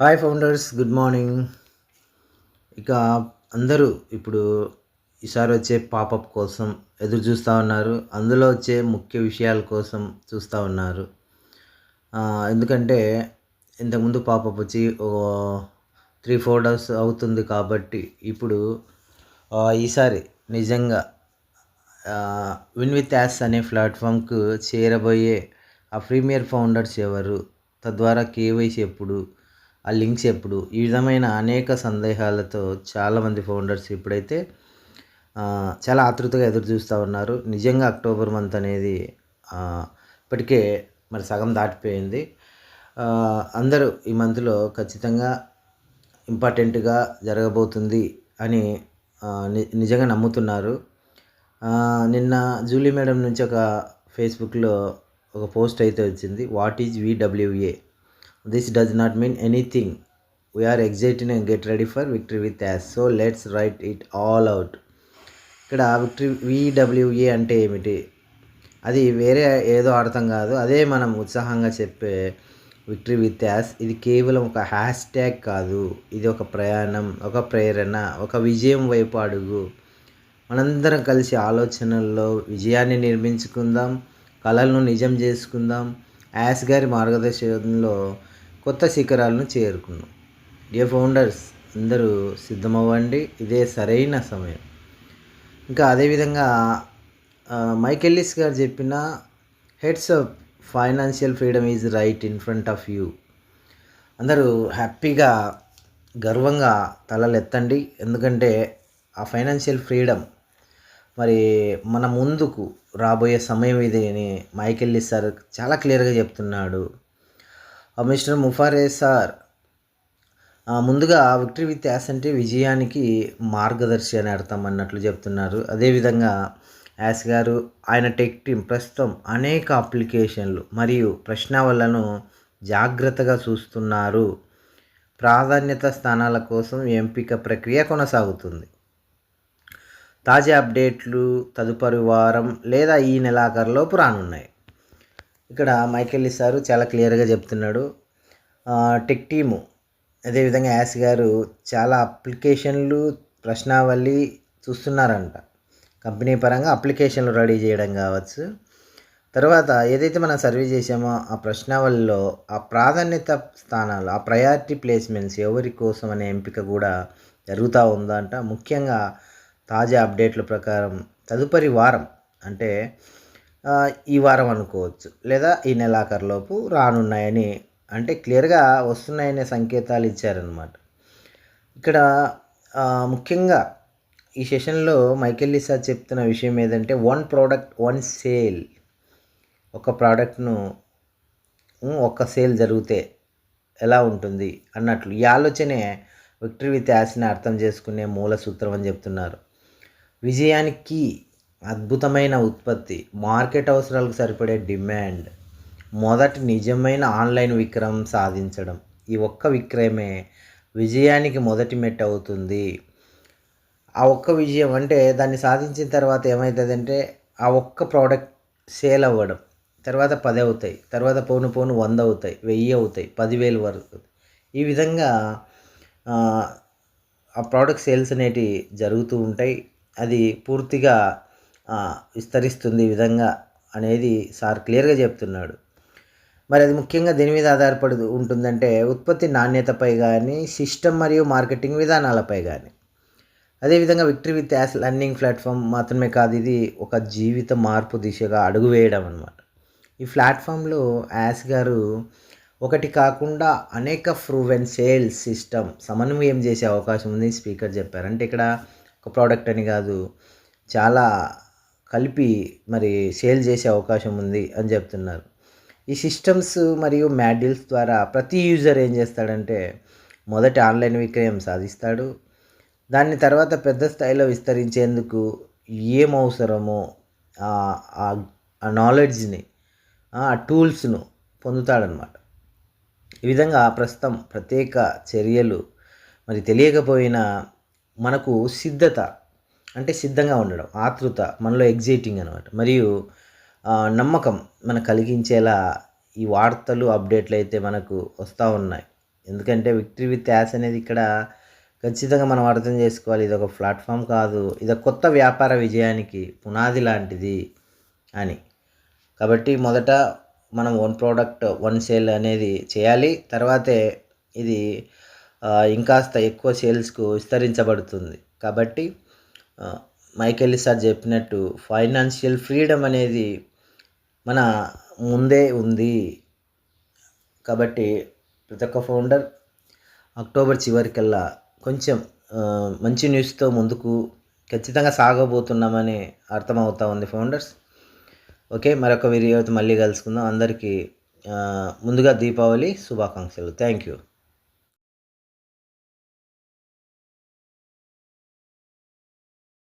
Hi founders good morning ఇక అందరూ ఇప్పుడు ఈసారి వచ్చే పాపప్ కోసం ఎదురు చూస్తూ ఉన్నారు. అందులో వచ్చే ముఖ్య విషయాల కోసం చూస్తూ ఉన్నారు. ఎందుకంటే ఇంతకుముందు పాపప్ వచ్చి త్రీ ఫోర్ డేస్ అవుతుంది కాబట్టి ఇప్పుడు ఈసారి నిజంగా విన్ విత్ యాస్ అనే ప్లాట్ఫామ్కు చేరబోయే ఆ ప్రీమియర్ ఫౌండర్స్ ఎవరు? తద్వారా కేవైసీ ఎప్పుడు? ఆ లింక్స్ ఎప్పుడు? ఈ విధమైన అనేక సందేహాలతో చాలామంది ఫౌండర్స్ ఇప్పుడైతే చాలా ఆతృతగా ఎదురు చూస్తూ ఉన్నారు. నిజంగా అక్టోబర్ మంత్ అనేది ఇప్పటికే మరి సగం దాటిపోయింది. అందరూ ఈ మంత్లో ఖచ్చితంగా ఇంపార్టెంట్గా జరగబోతుంది అని ని- నిజంగా నమ్ముతున్నారు. నిన్న జూలీ మేడం నుంచి ఒక ఫేస్బుక్లో ఒక పోస్ట్ అయితే వచ్చింది. What is VWA? This does not mean anything we're exciting and get ready for victory with us so let's write it all out ఇక్కడ విక్టరీ విడబ్ల్యూఏ అంటే ఏమిటి? అది వేరే ఏదో అర్థం కాదు. అదే మనం ఉత్సాహంగా చెప్పే విక్టరీ విత్ యాస్ ఇది కేవలం ఒక హ్యాష్ ట్యాగ్ కాదు. ఇది ఒక ప్రయాణం ఒక ప్రేరణ ఒక విజయం వైపు అడుగు. మనందరం కలిసి ఆలోచనల్లో విజయాన్ని నిర్మించుకుందాం కళలను నిజం చేసుకుందాం. యాస్ గారి మార్గదర్శనంలో కొత్త శిఖరాలను చేరుకున్నాం. డియర్ ఫౌండర్స్ అందరూ సిద్ధమవ్వండి. ఇదే సరైన సమయం. ఇంకా అదేవిధంగా మైకెల్లిస్ గారు చెప్పిన heads up financial freedom is right in front of you అందరూ హ్యాపీగా గర్వంగా తలలు ఎత్తండి ఎందుకంటే ఆ ఫైనాన్షియల్ ఫ్రీడమ్ మరి మన ముందుకు రాబోయే సమయం ఇది అని మైకెల్లిస్ సార్ చాలా క్లియర్గా చెప్తున్నాడు. కమిషనర్ ముఫారే సార్ ముందుగా విక్టరీ విత్ యాస్ అంటే విజయానికి మార్గదర్శి అని అర్థం అన్నట్లు చెప్తున్నారు. అదేవిధంగా యాస్ గారు ఆయన టెక్ టీం ప్రస్తుతం అనేక అప్లికేషన్లు మరియు ప్రశ్నావళను జాగ్రత్తగా చూస్తున్నారు. ప్రాధాన్యత స్థానాల కోసం ఎంపిక ప్రక్రియ కొనసాగుతుంది. తాజా అప్డేట్లు తదుపరి వారం లేదా ఈ నెలాఖరులోపు రానున్నాయి. ఇక్కడ మైకెల్ సారు చాలా క్లియర్గా చెప్తున్నాడు. టెక్ టీము అదేవిధంగా యాస్ గారు చాలా అప్లికేషన్లు ప్రశ్నావళి చూస్తున్నారంట. కంపెనీ పరంగా అప్లికేషన్లు రెడీ చేయడం కావచ్చు. తర్వాత ఏదైతే మనం సర్వే చేసామో ఆ ప్రశ్నావళిలో ఆ ప్రాధాన్యత స్థానాలు ఆ ప్రయారిటీ ప్లేస్మెంట్స్ ఎవరి కోసం అనే ఎంపిక కూడా జరుగుతూ ఉందంట. ముఖ్యంగా తాజా అప్డేట్ల ప్రకారం తదుపరి వారం అంటే ఈ వారం అనుకోవచ్చు. లేదా ఈ నెలాఖరులోపు రానున్నాయని అంటే క్లియర్గా వస్తున్నాయనే సంకేతాలు ఇచ్చారనమాట ఇక్కడ ముఖ్యంగా ఈ సెషన్లో మైకెల్ చెప్తున్న విషయం ఏదంటే వన్ ప్రోడక్ట్ వన్ సేల్. ఒక ప్రోడక్ట్ను ఒక ఒక్క సేల్ జరిగితే ఎలా ఉంటుంది అన్నట్లు. ఈ ఆలోచనే విక్టరీ విత్ యాస్ని అర్థం చేసుకునే మూల సూత్రం అని చెప్తున్నారు. విజయానికి అద్భుతమైన ఉత్పత్తి. మార్కెట్ అవసరాలకు సరిపడే డిమాండ్. మొదటి నిజమైన ఆన్లైన్ విక్రయం సాధించడం. ఈ ఒక్క విక్రయమే విజయానికి మొదటి మెట్టు అవుతుంది. ఆ ఒక్క విజయం అంటే దాన్ని సాధించిన తర్వాత ఏమవుతుందంటే ఆ ఒక్క ప్రోడక్ట్ సేల్ అవ్వడం. తర్వాత పది అవుతాయి. తర్వాత పోను పోను వంద అవుతాయి. వెయ్యి అవుతాయి. పదివేలు వరకు. ఈ విధంగా ఆ, ప్రోడక్ట్ సేల్స్ అనేటివి జరుగుతూ ఉంటాయి. అది పూర్తిగా విస్తరిస్తుంది ఈ విధంగా అనేది సార్ క్లియర్గా చెప్తున్నాడు. మరి అది ముఖ్యంగా దేని మీద ఆధారపడి ఉంటుందంటే ఉత్పత్తి నాణ్యతపై కానీ సిస్టమ్ మరియు మార్కెటింగ్ విధానాలపై కానీ అదేవిధంగా victory with us learning platform మాత్రమే కాదు ఇది ఒక జీవిత మార్పు దిశగా అడుగు వేయడం అనమాట ఈ ప్లాట్ఫామ్లో యాస్ గారు ఒకటి కాకుండా అనేక ప్రూవెన్ సేల్స్ సిస్టమ్ సమన్వయం చేసే అవకాశం ఉంది స్పీకర్ చెప్పారు. అంటే ఇక్కడ ఒక ప్రోడక్ట్ అని కాదు చాలా కలిపి మరి సేల్ చేసే అవకాశం ఉంది అని చెప్తున్నారు. ఈ సిస్టమ్స్ మరియు మాడ్యూల్స్ ద్వారా ప్రతి యూజర్ ఏం చేస్తాడంటే మొదటి ఆన్లైన్ విక్రయం సాధిస్తాడు. దాన్ని తర్వాత పెద్ద స్థాయిలో విస్తరించేందుకు ఏం అవసరమో ఆ- ఆ నాలెడ్జ్ని ఆ టూల్స్ను పొందుతాడనమాట ఈ విధంగా ప్రస్తుతం ప్రత్యేక చర్యలు మరి తెలియకపోయినా మనకు సిద్ధత అంటే సిద్ధంగా ఉండడం ఆతృత మనలో ఎగ్జైటింగ్ అనమాట మరియు నమ్మకం మన కలిగించేలా ఈ వార్తలు అప్డేట్లు అయితే మనకు వస్తూ ఉన్నాయి. ఎందుకంటే విక్టరీ విత్ యాస్ అనేది ఇక్కడ ఖచ్చితంగా మనం అర్థం చేసుకోవాలి. ఇది ఒక ప్లాట్ఫామ్ కాదు. ఇది కొత్త వ్యాపార విజయానికి పునాది లాంటిది అని. కాబట్టి మొదట మనం వన్ ప్రోడక్ట్ వన్ సేల్ అనేది చేయాలి. తర్వాతే ఇది ఇంకాస్త ఎక్కువ సేల్స్కు విస్తరించబడుతుంది. కాబట్టి మైకేల్ సార్ చెప్పినట్టు ఫైనాన్షియల్ ఫ్రీడమ్ అనేది మన ముందే ఉంది. కాబట్టి ప్రతి ఒక్క ఫౌండర్ అక్టోబర్ చివరికల్లా కొంచెం మంచి న్యూస్తో ముందుకు ఖచ్చితంగా సాగబోతున్నామని అర్థమవుతా ఉంది ఫౌండర్స్. ఓకే మరొక వీడియోతో మళ్ళీ కలుసుకుందాం. అందరికీ ముందుగా దీపావళి శుభాకాంక్షలు. Thank you.